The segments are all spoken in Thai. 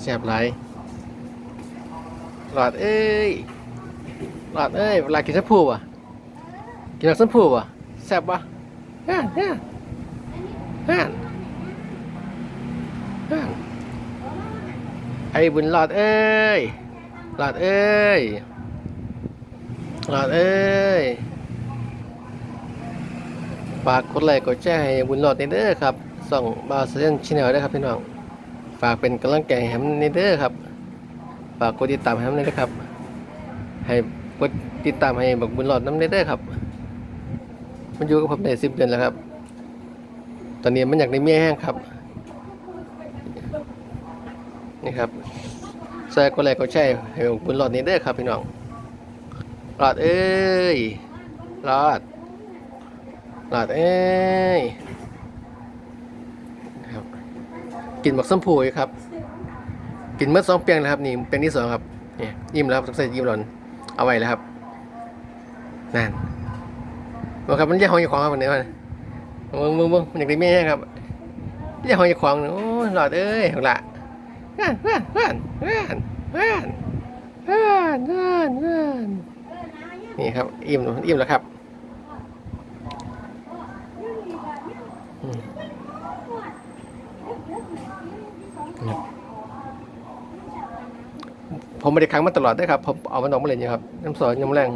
แซบหลหลอดเอ้ยหลอดเอ้ยเวลากินสัมพูอะกินสัมพูอะแซบปะฮ่าฮ่าฮ่าฮ่าไอ้บุญหลอดเอ้ยหลอดเอ้ยหลอดเอ้ยฝากกดไลค์กดแชร์ให้บุญหลอดในเด้อครับส่องบาวเซนชินแนลได้ครับพี่น้อง ฝากเป็นกำลังใจให้ผมในเด้อครับ ฝากกดติดตามให้ผมในเด้ครับ ให้กดติดตามให้บักบุญหลอดน้ำในเด้อครับ มันอยู่กับผมได้สิบเดือนแล้วครับ ตอนนี้มันอยากได้เมียแห้งครับ นี่ครับใส่ก็แลก็ใช่ให้บักบุญหลอดนี้เด้อครับพี่น้องหลอดเอ้ยหลอดหลอดเอ้ย กินบักส้มผูครับ กินเมื่อสองเปียงนะครับนี่เป็นที่สองครับนี่ยิ้มแล้วครับใส่ยิ้มหล่นเอาไว้แล้วครับนั่นมาครับมันแยกหอยจะของครับวันนี้มันมึงมึงมึงมันอยากได้แม่ครับแยกหอยจะของโอ้หลอดเอ้ยหกละนั่นนั่นนั่นนั่นนั่นนั่นนั่นนี่ครับอิ่มอิ่มแล้วครับ ผมไม่ได้ค้างมาตลอดด้ครับผมเอามันออกมาเลยนี่ครับน้ำซอยน้ำแรง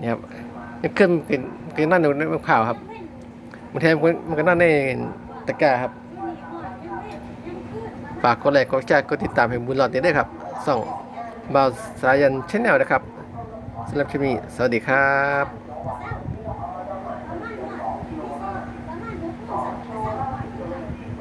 นี่ครับนี่ขึ้นเป็นเป็นนั่นในข่าวครับมันแทนมันก็นั่นในตะกร้าครับฝากกดไลค์กดแชร์กดติดตามให้บุญหลอดนี้ด้วยครับส่องบ่าวสายันชแนลนะครับสำหรับคลิปนี้สวัสดีครับ